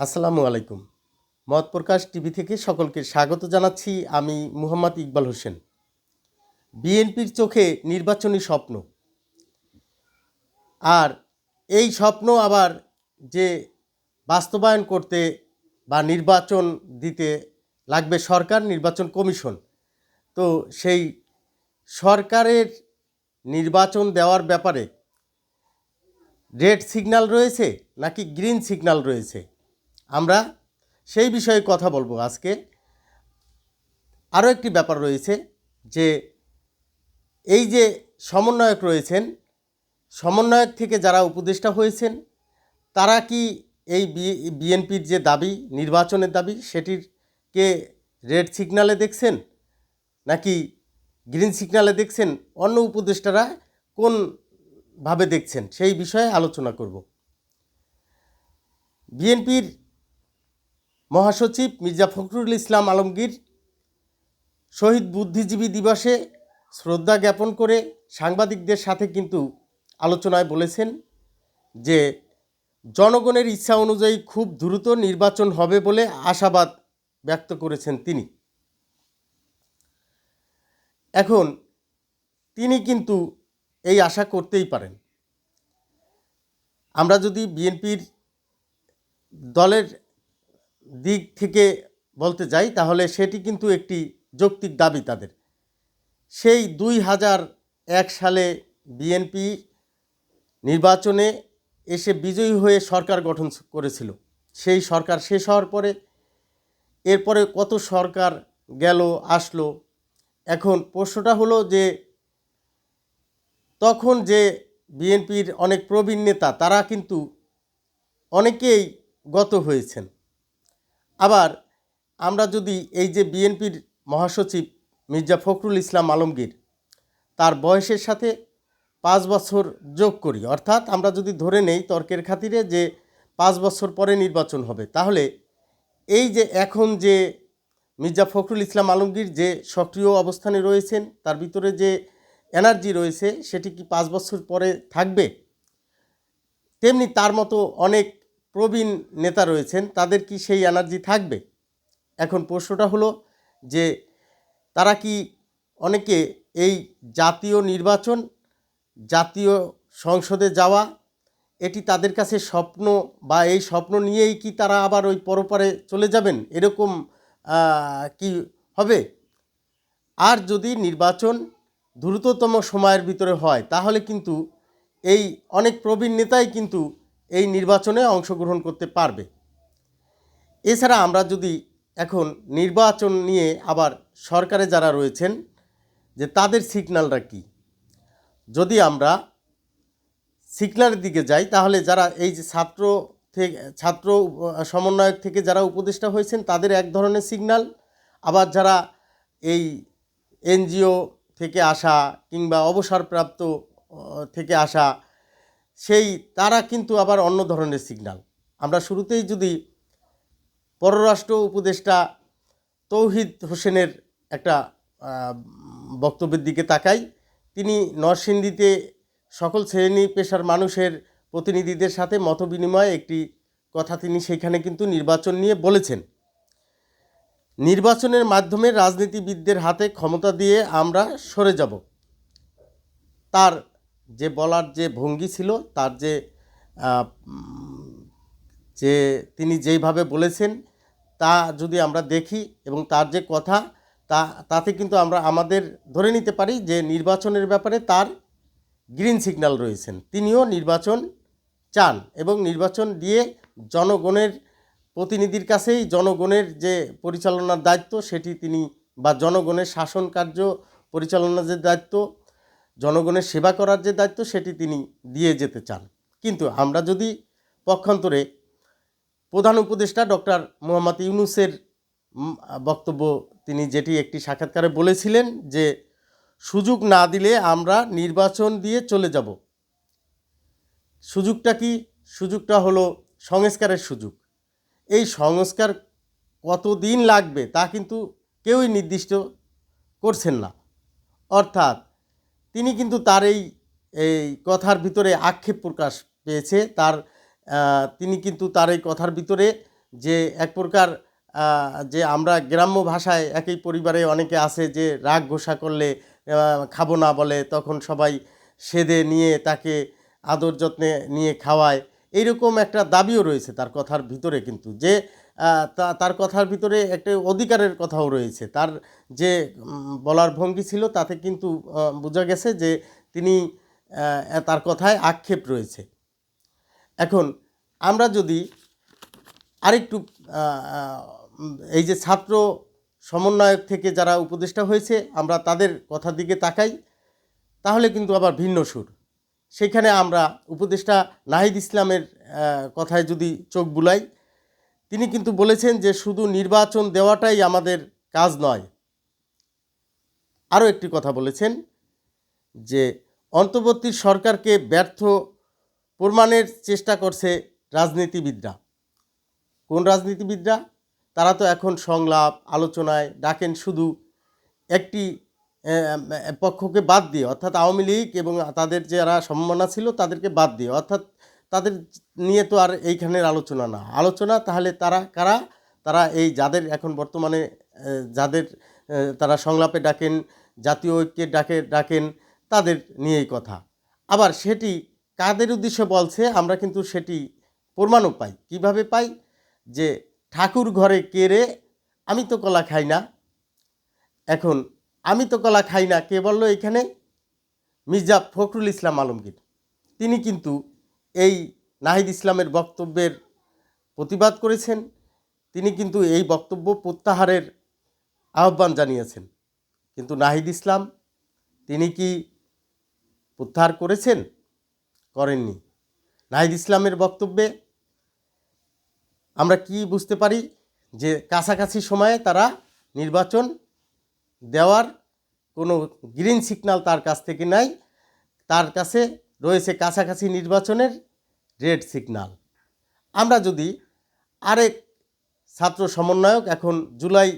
আসসালামু আলাইকুম। মত প্রকাশ টিভি থেকে সকলকে স্বাগত জানাচ্ছি আমি মুহাম্মদ ইকবাল হোসেন। বিএনপির চোখে নির্বাচনী স্বপ্ন। আর এই স্বপ্ন আবার যে বাস্তবায়ন করতে বা নির্বাচন দিতে লাগবে সরকার, নির্বাচন কমিশন। তো সেই সরকারের নির্বাচন দেওয়ার ব্যাপারে রেড সিগন্যাল রয়েছে নাকি গ্রিন সিগন্যাল রয়েছে? আমরা সেই বিষয়ে কথা বলব আজকে। আরও একটি ব্যাপার রয়েছে যে, এই যে সমন্বয়ক রয়েছেন, সমন্বয়ক থেকে যারা উপদেষ্টা হয়েছেন, তারা কি এই বিএনপির যে দাবি, নির্বাচনের দাবি, সেটিরকে রেড সিগনালে দেখছেন? নাকি গ্রিন সিগনালে দেখছেন? অন্য উপদেষ্টারা কোনভাবে দেখছেন? সেই বিষয়ে আলোচনা করব। বিএনপির মহাসচিব মির্জা ফখরুল ইসলাম আলমগীর শহীদ বুদ্ধিজীবী দিবসে শ্রদ্ধা জ্ঞাপন করে সাংবাদিকদের সাথে কিন্তু আলোচনায় বলেছেন যে জনগণের ইচ্ছা অনুযায়ী খুব দ্রুত নির্বাচন হবে বলে আশাবাদ ব্যক্ত করেছেন তিনি। এখন তিনি কিন্তু এই আশা করতেই পারেন। আমরা যদি বিএনপির দলের দিক থেকে বলতে যাই, তাহলে সেটি কিন্তু একটি যৌক্তিক দাবি তাদের। সেই দুই হাজার এক সালে বিএনপি নির্বাচনে এসে বিজয়ী হয়ে সরকার গঠন করেছিল। সেই সরকার শেষ হওয়ার পরে, এরপরে কত সরকার গেল, আসলো? এখন প্রশ্নটা হলো যে, তখন যে বিএনপির অনেক প্রবীণ নেতা, তারা কিন্তু অনেকেই গত হয়েছেন। আবার আমরা যদি এই যে বিএনপির মহাসচিব মির্জা ফখরুল ইসলাম আলমগীর তার বয়সের সাথে পাঁচ বছর যোগ করি, অর্থাৎ আমরা যদি ধরে নেই তর্কের খাতিরে যে পাঁচ বছর পরে নির্বাচন হবে, তাহলে এই যে এখন যে মির্জা ফখরুল ইসলাম আলমগীর যে সক্রিয় অবস্থানে রয়েছেন, তার ভিতরে যে এনার্জি রয়েছে, সেটি কি পাঁচ বছর পরে থাকবে? তেমনি তার মতো অনেক প্রবীণ নেতা রয়েছেন, তাদের কি সেই এনার্জি থাকবে? এখন প্রশ্নটা হলো যে তারা কি অনেকে এই জাতীয় নির্বাচন, জাতীয় সংসদে যাওয়া, এটি তাদের কাছে স্বপ্ন বা এই স্বপ্ন নিয়েই কি তারা আবার ওই পরপারে চলে যাবেন? এরকম কি হবে? আর যদি নির্বাচন দ্রুততম সময়ের ভিতরে হয়, তাহলে কিন্তু এই অনেক প্রবীণ নেতাই কিন্তু এই নির্বাচনে অংশগ্রহণ করতে পারবে। এছাড়া আমরা যদি এখন নির্বাচন নিয়ে আবার সরকারে যারা রয়েছেন, যে তাদের সিগন্যালটা কী? যদি আমরা সিগন্যালের দিকে যাই, তাহলে যারা এই যে ছাত্র থেকে, ছাত্র সমন্বয়ক থেকে যারা উপদেষ্টা হয়েছেন, তাদের এক ধরনের সিগন্যাল আবার যারা এই এনজিও থেকে আসা কিংবা অবসরপ্রাপ্ত থেকে আসা সেই তারা কিন্তু আবার অন্য ধরনের সিগন্যাল আমরা শুরুতেই যদি পররাষ্ট্র উপদেষ্টা তৌহিদ হোসেনের একটা বক্তব্যের দিকে তাকাই, তিনি নরসিংদীতে সকল শ্রেণি পেশার মানুষের প্রতিনিধিদের সাথে মত বিনিময়ে একটি কথা তিনি সেখানে কিন্তু নির্বাচন নিয়ে বলেছেন। নির্বাচনের মাধ্যমে রাজনীতিবিদদের হাতে ক্ষমতা দিয়ে আমরা সরে যাব। তার যে বলার যে ভঙ্গি ছিল, তার যে যে তিনি যেইভাবে বলেছেন, তা যদি আমরা দেখি এবং তার যে কথা, তা, তাতে কিন্তু আমরা আমাদের ধরে নিতে পারি যে নির্বাচনের ব্যাপারে তার গ্রিন সিগন্যাল রয়েছেন। তিনিও নির্বাচন চান এবং নির্বাচন দিয়ে জনগণের প্রতিনিধির কাছেই জনগণের যে পরিচালনার দায়িত্ব, সেটি তিনি বা জনগণের শাসন কার্য পরিচালনার যে দায়িত্ব জনগণের সেবা করার যে দায়িত্ব, সেটি তিনি দিয়ে যেতে চান। কিন্তু আমরা যদি পক্ষান্তরে প্রধান উপদেষ্টা ডক্টর মোহাম্মদ ইউনুসের বক্তব্য, তিনি যেটি একটি সাক্ষাৎকারে বলেছিলেন যে, সুযোগ না দিলে আমরা নির্বাচন দিয়ে চলে যাব। সুযোগটা কি? সুযোগটা হলো সংস্কারের সুযোগ। এই সংস্কার কতদিন লাগবে তা কিন্তু কেউই নির্দিষ্ট করছেন না। অর্থাৎ তিনি কিন্তু তার এই এই কথার ভিতরে আক্ষেপ প্রকাশ পেয়েছে। তার তিনি কিন্তু তার এই কথার ভিতরে যে এক প্রকার যে আমরা গ্রাম্য ভাষায় একই পরিবারে অনেকে আছে যে রাগ ঘোষা করলে খাব না বলে তখন সবাই সেদে নিয়ে তাকে আদর যত্নে নিয়ে খাওয়ায়। এইরকম একটা দাবিও রয়েছে তার কথার ভিতরে কিন্তু যে তার কথার ভিতরে একটা অধিকারের কথাও রয়েছে। তার যে বলার ভঙ্গি ছিল, তাতে কিন্তু বোঝা গেছে যে তিনি তার কথায় আক্ষেপ রয়েছে। এখন, আমরা যদি আরেকটু এই যে ছাত্র সমন্বয়ক থেকে যারা উপদেষ্টা হয়েছে, আমরা তাদের কথার দিকে তাকাই, তাহলে কিন্তু আবার ভিন্ন সুর। সেখানে আমরা উপদেষ্টা নাহিদ ইসলামের কথায় যদি চোখ বুলাই তিনি কিন্তু বলেছেন যে শুধু নির্বাচন দেওয়াটাই আমাদের কাজ নয়। আরও একটি কথা বলেছেন যে অন্তর্বর্তী সরকারকে ব্যর্থ প্রমাণের চেষ্টা করছে রাজনীতিবিদরা। কোন রাজনীতিবিদরা? তারা তো এখন সংলাপ, আলোচনায় ডাকেন শুধু একটি পক্ষকে বাদ দিয়ে, অর্থাৎ আওয়ামী লীগ এবং তাদের যারা সম্মাননা ছিল তাদেরকে বাদ দিয়ে, অর্থাৎ তাদের নিয়ে তো আর এইখানের আলোচনা না। আলোচনা তাহলে তারা কারা? তারা এই যাদের এখন বর্তমানে যাদের তারা সংলাপে ডাকেন, জাতীয় ঐক্যে ডাকে, ডাকেন, তাদের নিয়েই কথা। আবার সেটি কাদের উদ্দেশ্যে বলছে, আমরা কিন্তু সেটি প্রমাণও পাই। কীভাবে পাই? যে ঠাকুর ঘরে কেড়ে আমি তো কলা খাই না। এখন আমি তো কলা খাই না, কে বলল এখানে? মির্জা ফখরুল ইসলাম আলমগীর। তিনি কিন্তু এই নাহিদ ইসলামের বক্তব্যের প্রতিবাদ করেছেন। তিনি কিন্তু এই বক্তব্য প্রত্যাহারের আহ্বান জানিয়েছেন। কিন্তু নাহিদ ইসলাম, তিনি কি প্রত্যাহার করেছেন? করেননি। নাহিদ ইসলামের বক্তব্যে আমরা কি বুঝতে পারি? যে কাছাকাছি সময়ে তারা নির্বাচন দেওয়ার কোনো গ্রিন সিগন্যাল তার কাছ থেকে নাই। তার কাছে রয়েছে কাছাকাছি নির্বাচনের রেড সিগনাল। আমরা যদি আরেক ছাত্র সমন্বয়ক, এখন জুলাই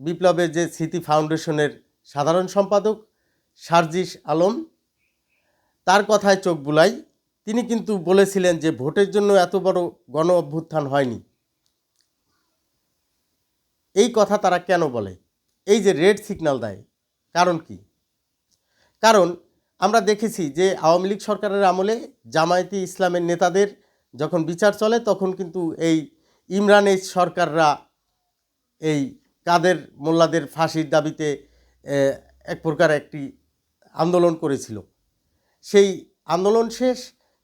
বিপ্লবের যে স্মৃতি ফাউন্ডেশনের সাধারণ সম্পাদক সার্জিস আলম, তার কথায় চোখ বুলাই। তিনি কিন্তু বলেছিলেন যে ভোটের জন্য এত বড় গণ অভ্যুত্থান হয়নি। এই কথা তারা কেন বলে? এই যে রেড সিগন্যাল দেয়, কারণ কি? কারণ আমরা দেখেছি যে আওয়ামী লীগ সরকারের আমলে জামায়াতি ইসলামের নেতাদের যখন বিচার চলে, তখন কিন্তু এই ইমরান এইচ সরকাররা এই কাদের মোল্লাদের ফাঁসির দাবিতে এক প্রকার একটি আন্দোলন করেছিল। সেই আন্দোলন শেষ,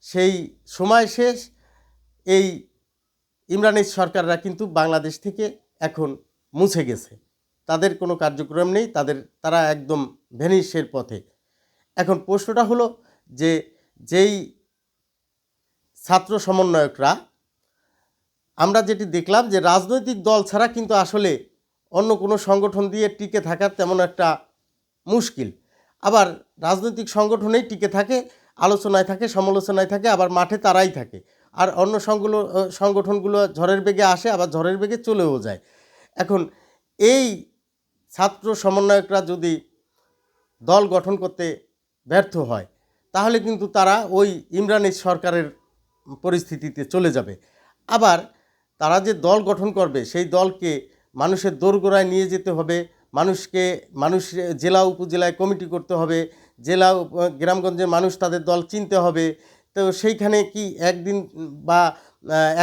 সেই সময় শেষ, এই ইমরানের সরকাররা কিন্তু বাংলাদেশ থেকে এখন মুছে গেছে। তাদের কোনো কার্যক্রম নেই, তাদের, তারা একদম ভ্যানিশের পথে। এখন প্রশ্নটা হলো যে যেই ছাত্র সমন্বয়করা, আমরা যেটি দেখলাম যে রাজনৈতিক দল ছাড়া কিন্তু আসলে অন্য কোনো সংগঠন দিয়ে টিকে থাকার তেমন একটা মুশকিল। আবার রাজনৈতিক সংগঠনেই টিকে থাকে, আলোচনায় থাকে, সমালোচনায় থাকে, আবার মাঠে তারাই থাকে। আর অন্য সংগুলো সংগঠনগুলো ঝড়ের বেগে আসে, আবার ঝড়ের বেগে চলেও যায়। এখন এই ছাত্র সমন্বয়করা যদি দল গঠন করতে ব্যর্থ হয়, তাহলে কিন্তু তারা ওই ইমরানের সরকারের পরিস্থিতিতে চলে যাবে। আবার তারা যে দল গঠন করবে, সেই দলকে মানুষের দোরগোড়ায় নিয়ে যেতে হবে, মানুষকে, মানুষ জেলা উপজেলায় কমিটি করতে হবে, জেলা গ্রামগঞ্জের মানুষ তাদের দল চিনতে হবে। তো সেইখানে কি একদিন বা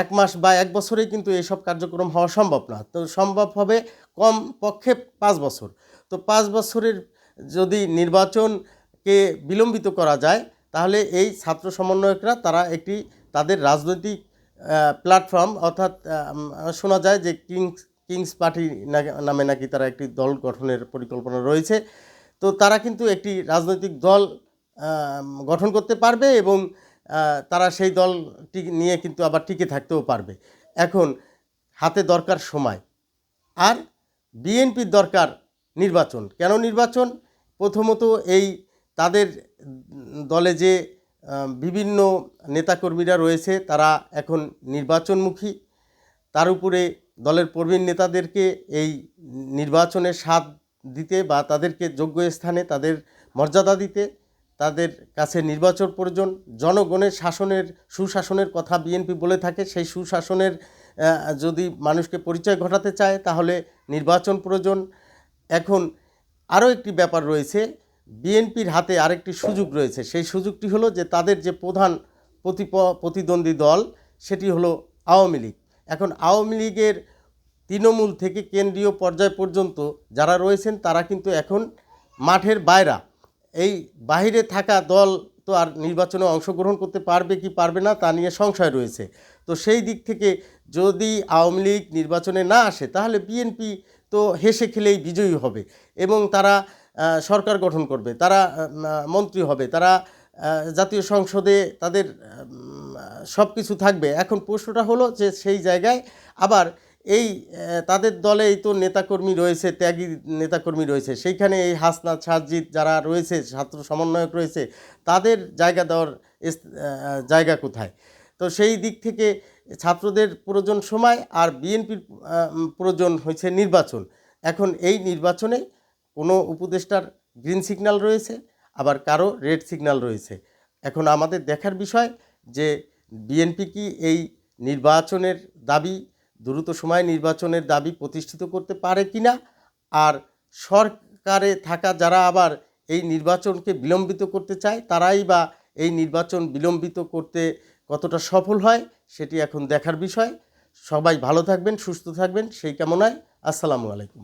এক মাস বা এক বছরেই কিন্তু এইসব কার্যক্রম হওয়া সম্ভব না। তো সম্ভব হবে কম পক্ষে পাঁচ বছর। তো পাঁচ বছরের যদি নির্বাচনকে বিলম্বিত করা যায়, তাহলে এই ছাত্র সমন্বয়করা তারা একটি তাদের রাজনৈতিক প্ল্যাটফর্ম অর্থাৎ শোনা যায় যে কিংস কিংস পার্টি নামে নাকি তারা একটি দল গঠনের পরিকল্পনা রয়েছে। তো তারা কিন্তু একটি রাজনৈতিক দল গঠন করতে পারবে এবং তারা সেই দলটি নিয়ে কিন্তু আবার টিকে থাকতেও পারবে। এখন হাতে দরকার সময় আর বিএনপির দরকার নির্বাচন। কেন নির্বাচন? প্রথমত এই তাদের দলে যে বিভিন্ন নেতাকর্মীরা রয়েছে, তারা এখন নির্বাচনমুখী। তার উপরে দলের প্রবীণ নেতাদেরকে এই নির্বাচনের স্বাদ দিতে বা তাদেরকে যোগ্য স্থানে তাদের মর্যাদা দিতে, তাদের কাছে নির্বাচন প্রয়োজন, জনগণের শাসনের, সুশাসনের কথা বিএনপি বলে থাকে, সেই সুশাসনের যদি মানুষকে পরিচয় ঘটাতে চায়, তাহলে নির্বাচন প্রয়োজন। এখন আরও একটি ব্যাপার রয়েছে বিএনপির হাতে আরেকটি সুযোগ রয়েছে। সেই সুযোগটি হলো যে তাদের যে প্রধান প্রতিপ, প্রতিদ্বন্দ্বী দল, সেটি হলো আওয়ামী লীগ। এখন আওয়ামী লীগের তৃণমূল থেকে কেন্দ্রীয় পর্যায় পর্যন্ত যারা রয়েছেন, তারা কিন্তু এখন মাঠের বাইরা। এই বাইরে থাকা দল তো আর নির্বাচনে অংশগ্রহণ করতে পারবে কি পারবে না, তা নিয়ে সংশয় রয়েছে। তো সেই দিক থেকে যদি আওয়ামী লীগ নির্বাচনে না আসে, তাহলে বিএনপি তো হেসে খেলেই বিজয়ী হবে। এবং তারা সরকার গঠন করবে, তারা মন্ত্রী হবে, তারা জাতীয় সংসদে তাদের সব কিছু থাকবে। এখন প্রশ্নটা হলো যে সেই জায়গায় আবার এই তাদের দলেই তো নেতাকর্মী রয়েছে, ত্যাগী নেতাকর্মী রয়েছে, সেইখানে এই হাসনাত সাজিদ যারা রয়েছে, ছাত্র সমন্বয়ক রয়েছে, তাদের জায়গা দেওয়ার জায়গা কোথায়? তো সেই দিক থেকে ছাত্রদের প্রয়োজন সময় আর বিএনপির প্রয়োজন হয়েছে নির্বাচন। এখন এই নির্বাচনে কোনো উপদেষ্টার গ্রিন সিগন্যাল রয়েছে, আবার কারও রেড সিগন্যাল রয়েছে। এখন আমাদের দেখার বিষয় যে বিএনপি কি এই নির্বাচনের দাবি, দ্রুত সময়ে নির্বাচনের দাবি প্রতিষ্ঠিত করতে পারে কিনা? আর সরকারে থাকা যারা আবার এই নির্বাচনকে বিলম্বিত করতে চায়, তারাই বা এই নির্বাচন বিলম্বিত করতে কতটা সফল হয়, সেটি এখন দেখার বিষয়। সবাই ভালো থাকবেন, সুস্থ থাকবেন, সেই কামনায় আসসালামু আলাইকুম।